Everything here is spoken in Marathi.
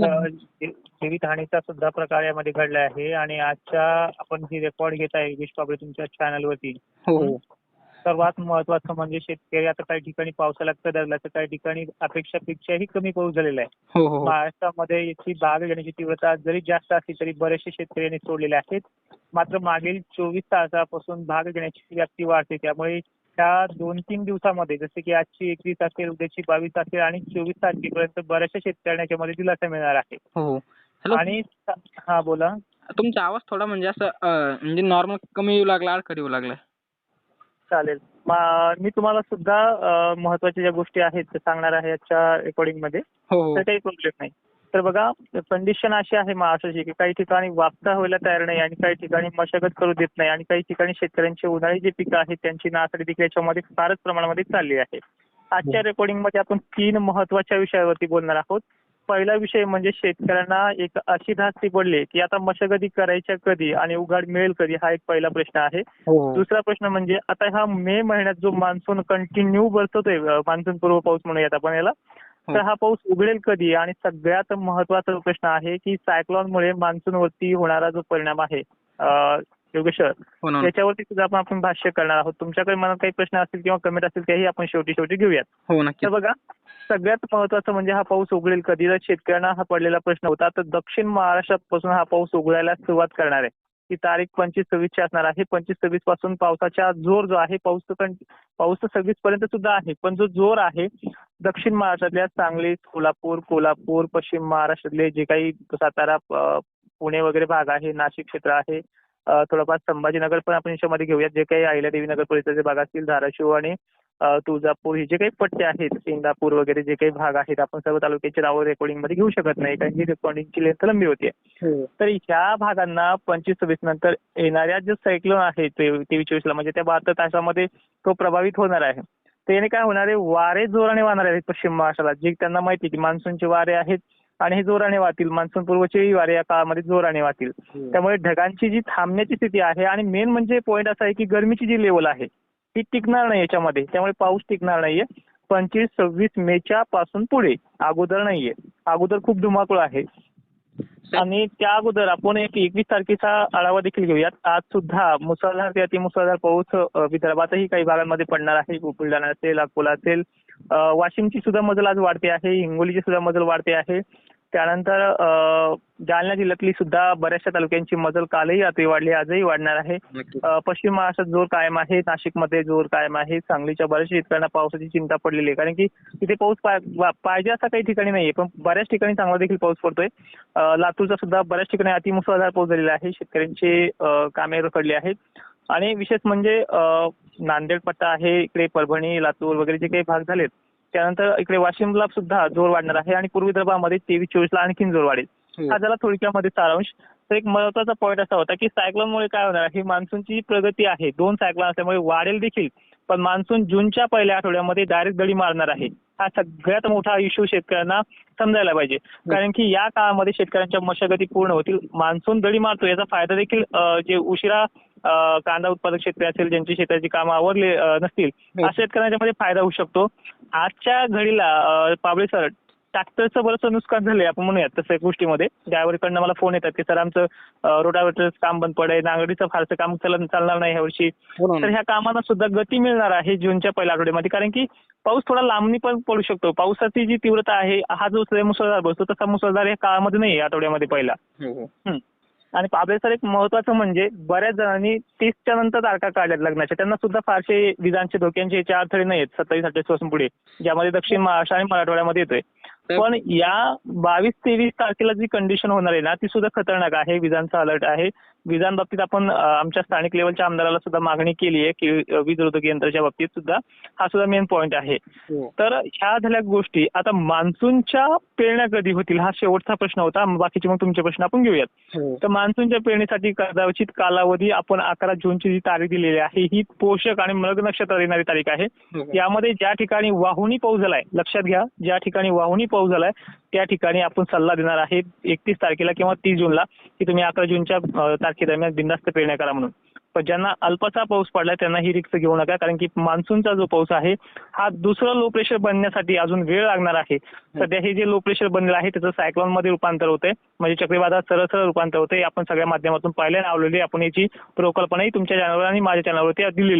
जीवितहानीचा सुद्धा प्रकार यामध्ये घडला आहे आणि आजच्या आपण जी रेकॉर्ड घेत आहे योगेश बाबळे तुमच्या चॅनलवरती हो. सर्वात महत्वाचं म्हणजे शेतकरी आता काही ठिकाणी पावसाला कदरला तर काही ठिकाणी अपेक्षापेक्षाही कमी पाऊस झालेला आहे. हो हो महाराष्ट्रामध्ये याची बाग येण्याची तीव्रता जरी जास्त असली तरी बरेचसे शेतकरी यांनी सोडलेले आहेत. मात्र मागील चोवीस तासापासून भाग घेण्याची व्याप्ती वाढते त्यामुळे त्या दोन तीन दिवसामध्ये जसे की आजची एकवीस असेल उद्याची बावीस असेल आणि चोवीस तारखेपर्यंत बऱ्याचशा शेतकऱ्यांना याच्यामध्ये दिलासा मिळणार आहे. हो हो. हॅलो. आणि हा बोला. तुमचा आवाज थोडा म्हणजे असं म्हणजे नॉर्मल कमी येऊ लागला अडखर येऊ लागलाय चालेल. मा- तुम्हाला सुद्धा महत्त्वाच्या ज्या गोष्टी आहेत त्या सांगणार आहे आजच्या रेकॉर्डिंगमध्ये. हो तर काही प्रॉब्लेम नाही. तर बघा कंडिशन अशी आहे महाराष्ट्राची की काही ठिकाणी वापसा व्हायला तयार नाही आणि काही ठिकाणी मशागत करू देत नाही आणि काही ठिकाणी शेतकऱ्यांची उन्हाळी जी पिकं आहेत त्यांची नासाडी देखील याच्यामध्ये फारच प्रमाणामध्ये चालली आहे. आजच्या रेकॉर्डिंगमध्ये आपण तीन महत्त्वाच्या विषयावरती बोलणार आहोत. पहिला विषय म्हणजे शेतकऱ्यांना एक अशी धास्ती पडली की आता मशागती करायच्या कधी आणि उघाड मिळेल कधी हा एक पहिला प्रश्न आहे. हो. दुसरा प्रश्न म्हणजे आता हा मे महिन्यात जो मान्सून कंटिन्यू बरसतोय मान्सून पूर्व पाऊस म्हणूयात आपण याला तर हा पाऊस उघडेल कधी? आणि सगळ्यात महत्त्वाचा प्रश्न आहे की सायक्लॉनमुळे मान्सूनवरती होणारा जो परिणाम आहे अं, योगेश सर, हो त्याच्यावरती सुद्धा आपण आपण भाष्य करणार आहोत. तुमच्याकडे मनात काही प्रश्न असतील किंवा कमेंट असतील त्याही आपण शेवटी शेवटी घेऊयात. हो तर बघा सगळ्यात महत्वाचं म्हणजे हा पाऊस उघडेल कधी? तर शेतकऱ्यांना हा पडलेला प्रश्न होता तर दक्षिण महाराष्ट्रापासून हा पाऊस उघडायला सुरुवात करणार आहे. ती तारीख पंचवीस सव्वीसची असणार आहे. पंचवीस सव्वीसपासून पावसाचा जोर जो आहे पाऊस पाऊस सव्वीस पर्यंत सुद्धा आहे पण जो जोर आहे दक्षिण महाराष्ट्रातल्या सांगली सोलापूर कोल्हापूर पश्चिम महाराष्ट्रातले जे काही सातारा पुणे वगैरे भाग आहे नाशिक क्षेत्र आहे थोडंफार संभाजीनगर पण आपण याच्यामध्ये घेऊयात. जे काही अहिल्यादेवी नगर परिसराचे भाग असतील धाराशिव आणि तुळजापूर हे जे काही पट्टे आहेत इंदापूर वगैरे जे काही भाग आहेत आपण सर्व तालुक्याचे नावं रेकॉर्डिंगमध्ये घेऊ शकत नाही. कारण की रेकॉर्डिंगची लेंथ लंबी होती. हो. तर ह्या भागांना पंचवीस सव्वीस नंतर येणाऱ्या जे सायक्लोन आहे तेवीस चोवीस ला म्हणजे त्या बहात्तर तासामध्ये तो प्रभावित होणार आहे. तर याने काय होणार आहे? वारे जोराने वाहणार आहेत पश्चिम महाराष्ट्राला. जे त्यांना माहिती आहे की मान्सूनचे वारे आहेत आणि हे जोराने वाहतील. मान्सून पूर्वचे वारे या काळामध्ये जोराने वाहतील. त्यामुळे ढगांची जी थांबण्याची स्थिती आहे आणि मेन म्हणजे पॉईंट असा आहे की गरमीची जी लेवल आहे ती टिकणार नाही याच्यामध्ये. त्यामुळे पाऊस टिकणार नाहीये. पंचवीस सव्वीस मेच्या पासून पुढे. अगोदर नाहीये. अगोदर खूप धुमाकूळ आहे. आणि त्या अगोदर आपण एक एकवीस तारखेचा आढावा देखील घेऊयात. आज सुद्धा मुसळधार ते अतिमुसळधार पाऊस विदर्भातही काही भागांमध्ये पडणार आहे. बुलढाणा असेल अकोला असेल. वाशिमची सुद्धा मजल आज वाढते आहे. हिंगोलीची सुद्धा मजल वाढते आहे. त्यानंतर अ, जालना जिल्ह्यातली सुद्धा बऱ्याचशा तालुक्यांची मजल कालही रात्री वाढली आजही वाढणार आहे. पश्चिम महाराष्ट्रात जोर कायम आहे नाशिकमध्ये जोर कायम आहे सांगलीच्या बऱ्याचशा शेतकऱ्यांना पावसाची चिंता पडलेली आहे. कारण की तिथे पाऊस पाहिजे असा काही ठिकाणी नाहीये पण बऱ्याच ठिकाणी चांगला देखील पाऊस पडतोय. लातूरचा सुद्धा बऱ्याच ठिकाणी अतिमुसळधार पाऊस झालेला आहे शेतकऱ्यांची कामे रखडली आहेत. आणि विशेष म्हणजे नांदेड पट्टा आहे इकडे परभणी लातूर वगैरे जे काही भाग झालेत त्यानंतर इकडे वाशिमला सुद्धा जोर वाढणार आहे आणि पूर्व विदर्भामध्ये तेवीस चोवीसला आणखीन जोर वाढेल. हो. हा झाला थोडक्यामध्ये सारांश. तर एक महत्त्वाचा पॉईंट असा होता की सायक्लोनमुळे काय होणार आहे? ही मान्सूनची प्रगती आहे. दोन सायक्लोन असल्यामुळे वाढेल देखील. पण मान्सून जूनच्या पहिल्या आठवड्यामध्ये डायरेक्ट दडी मारणार आहे. हा सगळ्यात मोठा इश्यू शेतकऱ्यांना समजायला पाहिजे. कारण की या काळामध्ये शेतकऱ्यांच्या मशागती पूर्ण होतील. मान्सून दडी मारतो. याचा फायदा देखील जे उशिरा कांदा उत्पादक शेतकरी असेल ज्यांची शेताची कामं आवरले नसतील हो. अशा शेतकऱ्यांच्या मध्ये फायदा होऊ शकतो. आजच्या घडीला पाबळे सर ट्रॅक्टरचं बरंचसं नुकसान झालंय आपण म्हणूयात तसं एक गोष्टीमध्ये. ड्रायव्हरकडनं मला फोन येतात की सर आमचं रोटावेटरचं काम बंद पडेल नांगडीचं फारसं काम चाल- चालणार नाही ह्या वर्षी. हो तर ह्या कामांना सुद्धा गती मिळणार आहे जूनच्या पहिल्या आठवड्यामध्ये. कारण की पाऊस थोडा लांबणी पण पडू शकतो. पावसाची जी तीव्रता आहे हा जो मुसळधार बसतो तसा मुसळधार या काळामध्ये नाही आठवड्यामध्ये पहिला. हं. आणि सर एक महत्वाचं म्हणजे बऱ्याच जणांनी तीसच्या नंतर तारखा काढल्यात लग्नाच्या. त्यांना सुद्धा फारसे विजांचे धोक्यांचे याचे अडथळे नाही आहेत सत्तावीस अठ्ठावीसपासून पुढे ज्यामध्ये दक्षिण महाराष्ट्र आणि मराठवाड्यामध्ये येतोय. पण या बावीस तेवीस तारखेला जी कंडिशन होणार आहे ना ती सुद्धा खतरनाक आहे. विजांचा अलर्ट आहे. विजांबाबतीत आपण आमच्या स्थानिक लेवलच्या आमदाराला सुद्धा मागणी केली आहे की वीज रोधक यंत्राच्या बाबतीत सुद्धा हा सुद्धा मेन पॉईंट आहे. हो. तर ह्या झाल्या गोष्टी आता मान्सूनच्या पेरण्या कधी होतील हा शेवटचा प्रश्न होता बाकीचे मग तुमचे प्रश्न आपण घेऊयात. हो. तर मान्सूनच्या पेरणीसाठी कदाचित कालावधी आपण अकरा जूनची जी तारीख दिलेली आहे ही पोषक आणि मृग नक्षत्र येणारी तारीख आहे. हो. यामध्ये ज्या ठिकाणी वाहुनी पाऊस झालाय लक्षात घ्या ज्या ठिकाणी वाहुनी पाऊस झालाय त्या ठिकाणी आपण सल्ला देणार आहे एकतीस तारखेला किंवा तीस जूनला की तुम्ही अकरा जूनच्या तारखेदरम्यान बिंदास्त पेरण्या करा म्हणून. पण ज्यांना अल्पसा पाऊस पडला त्यांना ही रिक्स घेऊ नका कारण की मान्सूनचा जो पाऊस आहे हा दुसरा लो प्रेशर बनण्यासाठी अजून वेळ लागणार आहे. सध्या हे जे लो प्रेशर बनलेलं आहे त्याचं सायक्लॉनमध्ये रूपांतर होतंय. म्हणजे चक्रीवादळात सरळ सरळ रूपांतर होतंय. आपण सगळ्या माध्यमातून पाहिलं आणि आवलेली आपण याची प्रकल्पनाही तुमच्या चॅनलवर आणि माझ्या चॅनलवरती दिलेली